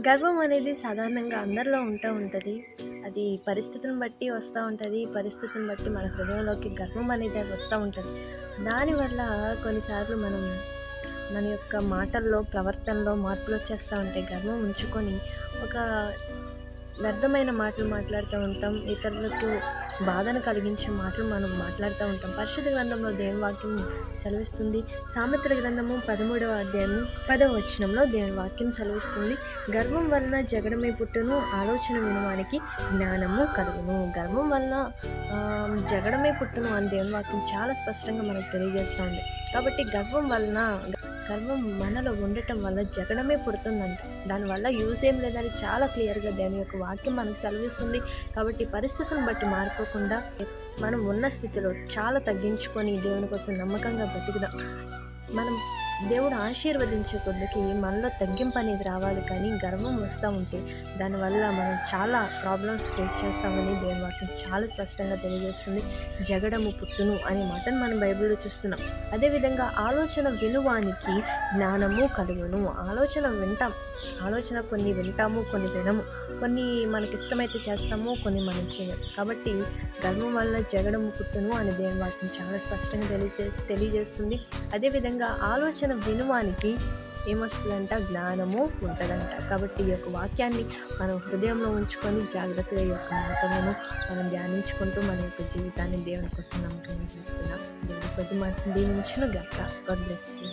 గర్వం అనేది సాధారణంగా అందరిలో ఉంటూ ఉంటుంది. అది పరిస్థితిని బట్టి వస్తూ ఉంటుంది. పరిస్థితిని బట్టి మన హృదయంలోకి గర్వం అనేది అది వస్తూ ఉంటుంది. దానివల్ల కొన్నిసార్లు మనం మన యొక్క మాటల్లో ప్రవర్తనలో మార్పులు వచ్చేస్తూ ఉంటాయి. గర్వం ఉంచుకొని ఒక వ్యర్థమైన మాటలు మాట్లాడుతూ ఉంటాం ఇతరులకు బాధను కలిగించే మాటలు మనం మాట్లాడుతూ ఉంటాం. పరిశుద్ధ గ్రంథంలో దేవుని వాక్యం సెలవిస్తుంది. సామెతల గ్రంథము పదమూడవ అధ్యాయము పదవ వచనంలో దేవుని వాక్యం సెలవిస్తుంది. గర్వం వలన జగడమే పుట్టును ఆలోచన వినవానికి జ్ఞానము కలుగును. గర్వం వలన జగడమే పుట్టును అని దేవుని వాక్యం చాలా స్పష్టంగా మనకు తెలియజేస్తుంది. కాబట్టి గర్వం వలన గర్వం మనలో ఉండటం వల్ల జగడమే పుడుతుందంట. దానివల్ల యూజ్ ఏం లేదని చాలా క్లియర్గా దాని యొక్క వాక్యం మనకు సెలవిస్తుంది. కాబట్టి పరిస్థితులను బట్టి మారిపోకుండా మనం ఉన్న స్థితిలో చాలా తగ్గించుకొని దేవుని కోసం నమ్మకంగా బతుకుదాం. మనం దేవుడు ఆశీర్వదించే కొద్దికి మనలో తగ్గింపు అనేది రావాలి కానీ గర్వం వస్తూ ఉంటే దానివల్ల మనం చాలా ప్రాబ్లమ్స్ ఫేస్ చేస్తామని దేవుని వాక్యం చాలా స్పష్టంగా తెలియజేస్తుంది. జగడము పుట్టును అనే మాటను మనం బైబిల్లో చూస్తున్నాం. అదేవిధంగా ఆలోచన వినువానికి జ్ఞానము కలుగును. ఆలోచన వింటాం. ఆలోచన కొన్ని వింటాము కొన్ని వినము. కొన్ని మనకి ఇష్టమైతే చేస్తాము కొన్ని మనం చేయము. కాబట్టి గర్వం వల్ల జగడము పుట్టును అని దేవుని వాక్యం చాలా స్పష్టంగా తెలియజే తెలియజేస్తుంది. అదేవిధంగా ఆలోచన వినువానికి ఏమొస్తుందంట? జ్ఞానము ఉంటుందంట. కాబట్టి ఈ యొక్క వాక్యాన్ని మనం హృదయంలో ఉంచుకొని జాగ్రత్తగా ఈ యొక్క మాటలను మనం ధ్యానించుకుంటూ మన యొక్క జీవితాన్ని దేవుని కోసం నమ్మకం చూస్తున్నాం దేవుని కొద్ది మాట దీవించును గట్ట గాడ్ బ్లెస్ యూ